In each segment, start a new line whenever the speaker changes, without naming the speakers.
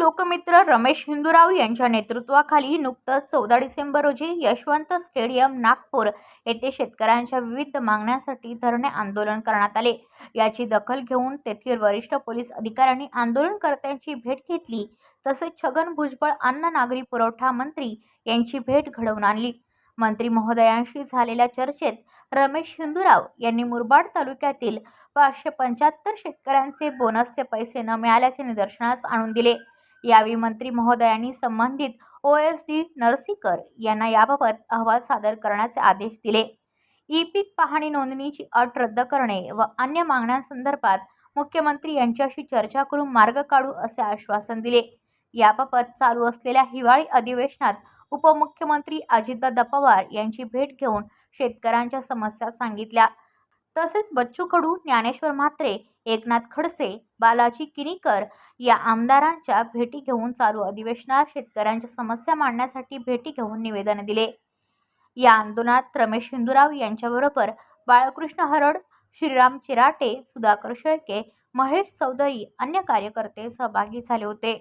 लोकमित्र रमेश हिंदूराव यांच्या नेतृत्वाखाली नुकतंच चौदा डिसेंबर रोजी यशवंत स्टेडियम नागपूर येथे शेतकऱ्यांच्या विविध मागण्यांसाठी धरणे आंदोलन करण्यात आले. याची दखल घेऊन तेथील वरिष्ठ पोलीस अधिकाऱ्यांनी आंदोलनकर्त्यांची भेट घेतली. तसेच छगन भुजबळ अन्न नागरी पुरवठा मंत्री यांची भेट घडवून आणली. मंत्री महोदयांशी झालेल्या चर्चेत रमेश हिंदूराव यांनी मुरबाड तालुक्यातील पाचशे पंच्याहत्तर शेतकऱ्यांचे बोनसचे पैसे न मिळाल्याचे निदर्शनास आणून दिले. यावेळी मंत्री महोदयांनी संबंधित ओ एस डी नरसीकर यांना याबाबत अहवाल सादर करण्याचे आदेश दिले. ई पीक पाहणी नोंदणीची अट रद्द करणे व अन्य मागण्यांसंदर्भात मुख्यमंत्री यांच्याशी चर्चा करून मार्ग काढू असे आश्वासन दिले. याबाबत चालू असलेल्या हिवाळी अधिवेशनात उपमुख्यमंत्री अजितदादा पवार यांची भेट घेऊन शेतकऱ्यांच्या समस्या सांगितल्या. तसेच बच्चू कडू ज्ञानेश्वर म्हात्रे एकनाथ खडसे बालाजी किनीकर या आमदारांच्या भेटी घेऊन चालू अधिवेशनात शेतकऱ्यांच्या समस्या मांडण्यासाठी भेटी घेऊन निवेदन दिले. या आंदोलनात रमेश हिंदूराव यांच्याबरोबर बाळकृष्ण हरड श्रीराम चिराटे सुधाकर शेळके महेश चौधरी अन्य कार्यकर्ते सहभागी झाले होते.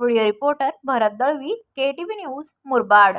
Video reporter Bharat Dalvi K T V news Murbad.